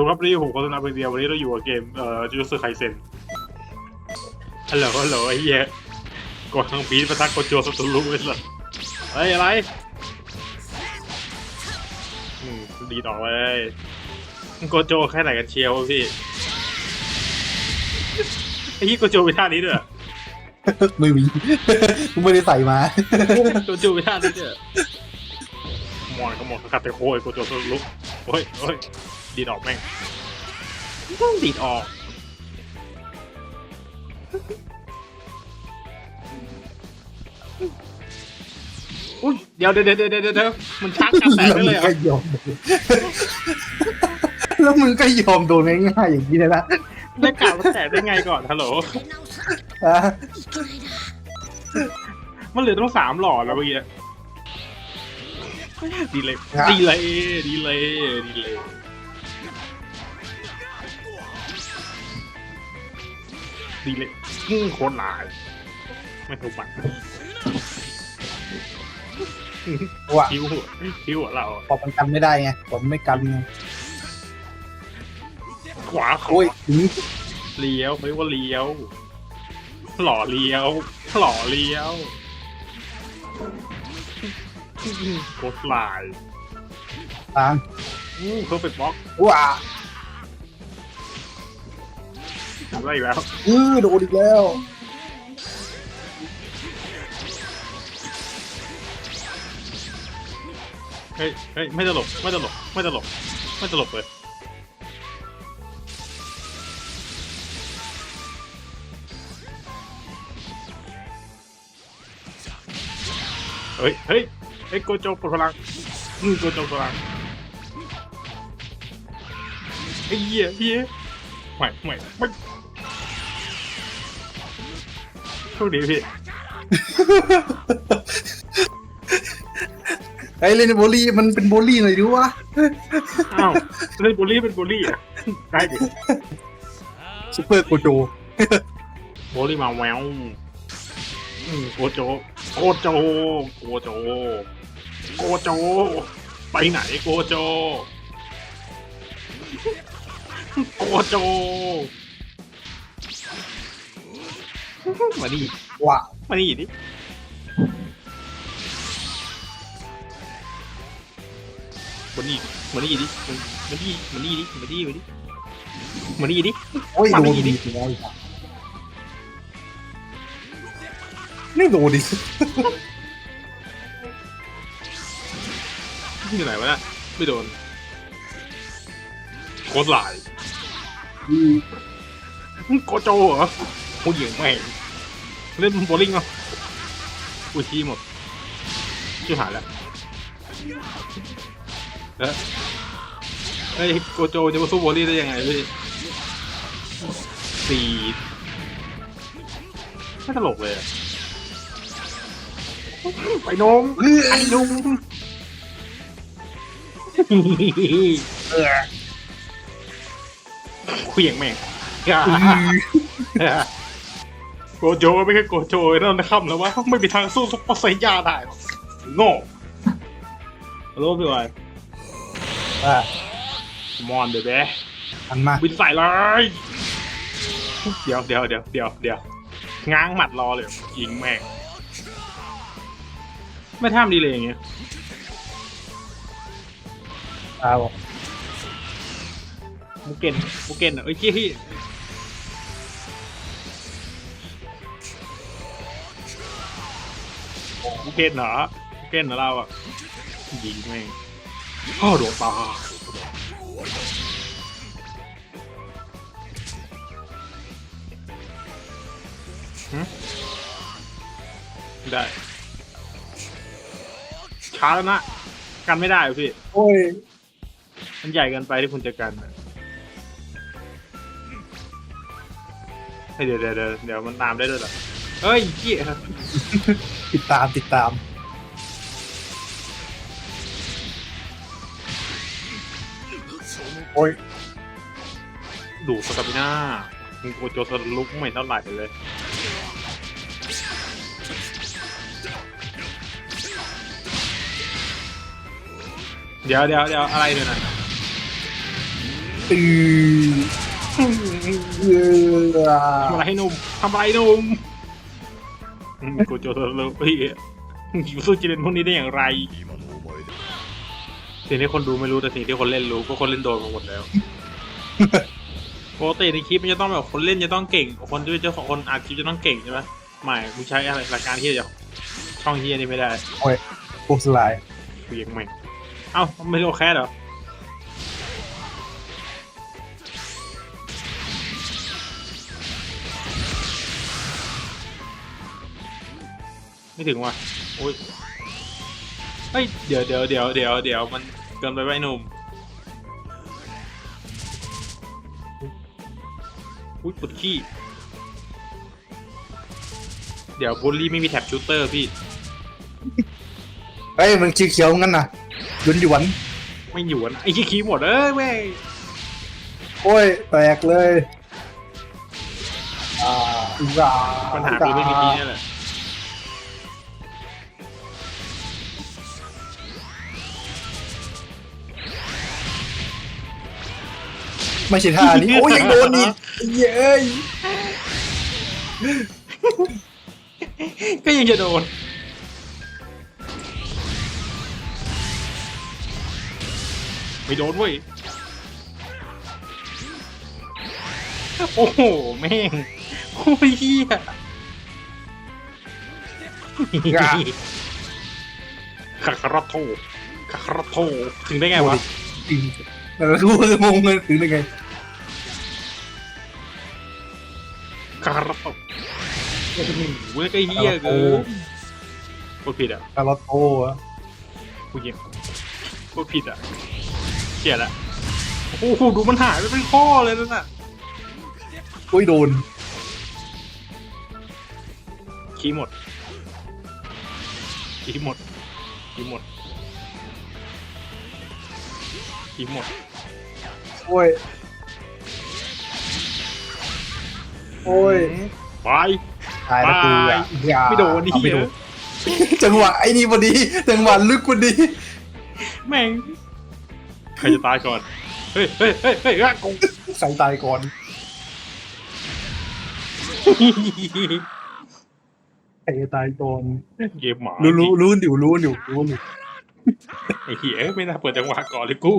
สำหรับวันนี้ผมโฆษณาเป็นเดียววันนี้เราอยู่กับเกมเอ่อจูสไคเซนฮัลโหลฮัลโหลไอ้เหี้ยกดทางบีทประทักกดโจสตูลุเลยสัสเฮ้ยอะไรอืมดีต่อเลยกดโจแค่ไหนกันเชียววะพี่ไอ้ยี่กดโจไปท่านี้ด้วยเหรอไม่มีกูไม่ได้ใส่มากดโจไปท่านี้ด้วยเหรอมอนก็มอนกัดแต่โค้ยกดโจสตูลุโอ้ยโอ้ย ดีดออกแม่งดีดออกอุ้ยเดี๋ยวเดี๋ยวเดี๋ยวเดี๋ยวเดี๋ยวมันชักกันแตกได้เลยเหรก็อะยอม แล้วมึงก็ยอมโดนง่ายๆอย่างนี้เลยนะได้กล่าวมันแตกได้ไงก่อนฮัลโหลอะมันเหลือต้องสามหลอดแล้วเมื่อกี้ดีเลยดีเลยดีเลยดีเลย ดีเลยอืมโคตรหลาย ไม่ถูกปัดว่าคิ้วหัวคิ้วหัวเราอะพอมันกันไม่ได้ไงผมไม่กันไงขวาเขาโอ้ยถึงเลี้ยวไม่เรียกว่าเลี้ยว หล่อเลี้ยว หล่อเลี้ยวโคตรลายทางอู้เพอร์เฟกต์บล็อกว้า ทำได้อีกแล้วเออโดนอีกแล้วเฮ้ยเฮ้ยไม่ตลกไม่ตลกไม่ตลกไม่ตลกเลยเฮ้ยเฮ้ยเฮ้ยโกโจปลดพลังอืมโกโจปลดพลังไอ้เหี้ยเหี้ยไม่ไม่ไม่ โชคดีพี่ ไอ้เล่นโบลี่มันเป็นโบลี่หน่อยดิวะอ้าวเล่นบูลลี่เป็นบูลลี่อะได้ดิซุปเปอร์โกโจโบลลี่มาแววอืมโกโจโกโจโกโจโกโจ ไปไหนโกโจ โกโจ มาดิว้ามาดิดิมาดิมาดิดิมาดิมาดิดิมาดิมาดิมาดิดิโอ้ยมาโดไม่นดีดีดิแล้วนี่โดนดิอยู่ไหนวะเนี่ยไม่โดนโคตรหลายอืมโกโจเหรอ ผู้หญิงแม่งเล่นโบลิ่งเหรออุ้ยชี้หมดชื่อหายแล้วแล้วไอ้ยโกโจจะมาสู้โบลิ่งได้ยังไงพี่สี่ไม่ตลกเลยไปนมเออไอ้นุ่มเออเขียงแม่ง โกโจไม่ใช่โกโจไอ้นั่นนะครับแล้วว่าไม่มีทางสู้ซุปเปอร์ไซย่าได้หรอกโง่ฮัลโหลพี่วายอะมอนเดอะแบะอันมาบินใส่เลยเดี๋ยวเดี๋ยวเดี๋ยวเดี๋ยวเดี๋ยวง้างหมัดรอเลยยิงแม่งไม่ท่ามดีเลยอย่างเงี้ยเอามูเกนมูเกนอะเอ้ยเจี้ ยพี่มูเกนเหรอมูเกนเหรอเราอะยิงแม่งพ่อโดนตาหึได้ช้าแล้วนะ กันไม่ได้เหรอพี่ โอ้ย มันใหญ่เกินไปที่คุณจะกันอะเฮ้ยเดี๋ยวเดี๋ยวเดี๋ยวเดี๋ยวมันตามได้ด้วยเหรอ เฮ้ยเจี๊ยติดตามติดตามโอ้ยดูสตามิน่ามึงโกโจสลุกไม่เท่าไหร่เลย เดี๋ยวเดี๋ยวเดี๋ยวอะไรเนี่ยนะอือเออทำอะไรให้หนุ่มทำอะไรหนุ่ม อืมกูโจทย์เลยเฮ้ยอยู่สู้จีเรนพวกนี้ได้อย่างไรสิ่งที่คนดูไม่รู้แต่สิ่งที่คนเล่นรู้ก็คนเล่นโดนมาหมดแล้วปกติในคลิปมันจะต้องแบบคนเล่นจะต้องเก่ง คนที่เจ้าของคนอัดคลิปจะต้องเก่งใช่ไหมไม่มึงใช้อะไรหลักการที่จะช่องเฮียนี่ไม่ได้ปุ๊บสลายกูยังไม่เอ้าไม่ใช่โอแคสเหรอ ไม่ถึงว่ะโอ้ยเฮ้ยเดี๋ยวเดี๋ยวเดี๋ยวเดี๋ยวเดี๋ยวมันเกินไปไว้หนุ่มอุ้ยปวดขี้ เดี๋ยวบูลลี่ไม่มีแท็บชูเตอร์พี่เฮ้ยมันเขียวๆงั้นน่ะหยุนหยวนไม่อยู่นะไอ้ขี้ขี้หมดเอ้ยเว้ยโอ้ยแตกเลยอ่าอีกาปัญหาคือไม่มีทีนี่แหละ ไม่ใช่ท่านี้โอ้ยยังโดนอีกเย้ยก็ยังจะโดน ไม่โดนเว้ย โอ้โห แม่ง โอ้ยเฮียคาคาราโทคาคาราโทถึงได้ไงวะจริงแต่ละกูจะงงเลยถึงได้ไง คาคาราโทโอ้โหเว้ยก็เฮียเกินพูดผิดอะคาร์ลอตโตอะพูดยิงพูดผิดอะเกลียดอะโอ้โหดูมันหายไปเป็นข้อเลยนั่นน่ะโอ้ยโดนขี้หมดขี้หมดขี้หมดขี้หมดโอ้ย โอ้ยไปตายแล้วกูอะอย่าไม่โดนนี่เอาไม่โดนเหี้ยจังหวะไอ้นี่พอดี จังหวะลึกพอดี แม่งใครจะตายก่อน เฮ้ยเฮ้ยเฮ้ยเฮ้ยอะกูใส่ตายก่อนใครจะตายก่อนเกมหมารู้รู้รู้อยู่รู้อยู่รู้อยู่ไอ้เหี้ยไม่น่าเปิดจังหวะก่อนเลยกู